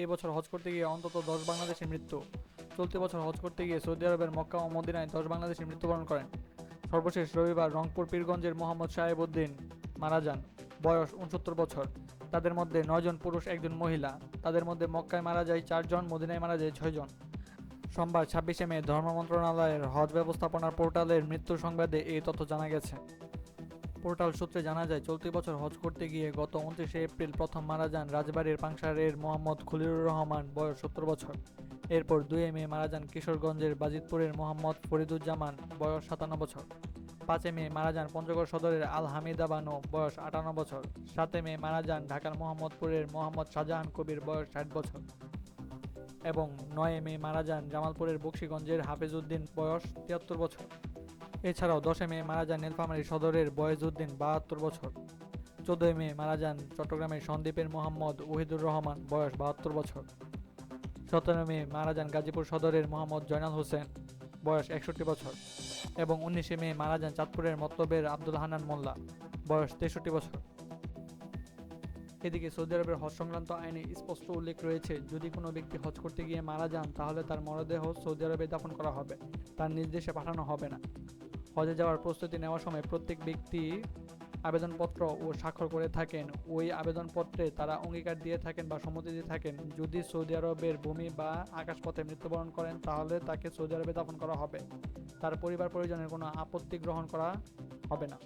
এই বছর হজ করতে গিয়ে অন্তত দশ বাংলাদেশের মৃত্যু। চলতি বছর হজ করতে গিয়ে সৌদি আরবের মক্কা ও মদিনায় দশ বাংলাদেশের মৃত্যুবরণ করেন। সর্বশেষ রবিবার রংপুর পীরগঞ্জের মোহাম্মদ সাহেবউদ্দিন মারা যান। বয়স উনসত্তর বছর। তাদের মধ্যে নয়জন পুরুষ, একজন মহিলা। তাদের মধ্যে মক্কায় মারা যায় চারজন মদিনায় মারা যায় ছয়জন সোমবার ছাব্বিশে মে ধর্ম মন্ত্রণালয়ের হজ ব্যবস্থাপনার পোর্টালের মৃত্যুর সংবাদে এই তথ্য জানা গেছে। পোর্টাল সূত্রে জানা যায়, চলতি বছর হজ করতে গিয়ে গত উনত্রিশে এপ্রিল প্রথম মারা যান রাজবাড়ির পাংশারের মোহাম্মদ খলিলুর রহমান, বয়স সত্তর বছর। এরপর দুই মে মারা যান কিশোরগঞ্জের বাজিতপুরের মোহাম্মদ ফরিদুজ্জামান, বয়স সাতান্ন বছর। পাঁচে মে মারা যান পঞ্চগড় সদরের আল হামিদা বানু বয়স আটান্ন বছর। সাতে মে মারা যান ঢাকার মোহাম্মদপুরের মোহাম্মদ শাহজাহান কবির, বয়স ষাট বছর। এবং নয় মে মারা যান জামালপুরের বক্সিগঞ্জের হাফিজউদ্দিন, বয়স তিয়াত্তর বছর। এছাড়াও দশে মে মারা যান নীলফামারী সদরের বয়েজউদ্দিন, বাহাত্তর বছর। চোদ্দই মে মারা যান চট্টগ্রামের সন্দ্বীপের মোহাম্মদ ওহিদুর রহমান, বয়স বাহাত্তর বছর। সতেরো মে মারা যান গাজীপুর সদরের মোহাম্মদ জয়নাল হোসেন, বয়স একষট্টি বছর। এবং উনিশে মে মারা যান চাঁদপুরের মতলবের আব্দুল হানান মোল্লা, বয়স তেষট্টি বছর। এদিকে সৌদি আরবের হজ সংক্রান্ত আইনে স্পষ্ট উল্লেখ রয়েছে, যদি কোনো ব্যক্তি হজ করতে গিয়ে মারা যান, তাহলে তার মরদেহ সৌদি আরবে দাফন করা হবে। তার নির্দেশে পাঠানো হবে না। হজে যাওয়ার প্রস্তুতি নেওয়ার সময় প্রত্যেক ব্যক্তি আবেদনপত্র ও স্বাক্ষর করে থাকেন। ওই আবেদনপত্রে তারা অঙ্গীকার দিয়ে থাকেন বা সম্মতি দিয়ে থাকেন। যদি সৌদি আরবের ভূমি বা আকাশপথে মৃত্যুবরণ করেন, তাহলে তাকে সৌদি আরবে দাফন করা হবে। তার পরিবার পরিজনের কোনো আপত্তি গ্রহণ করা হবে না।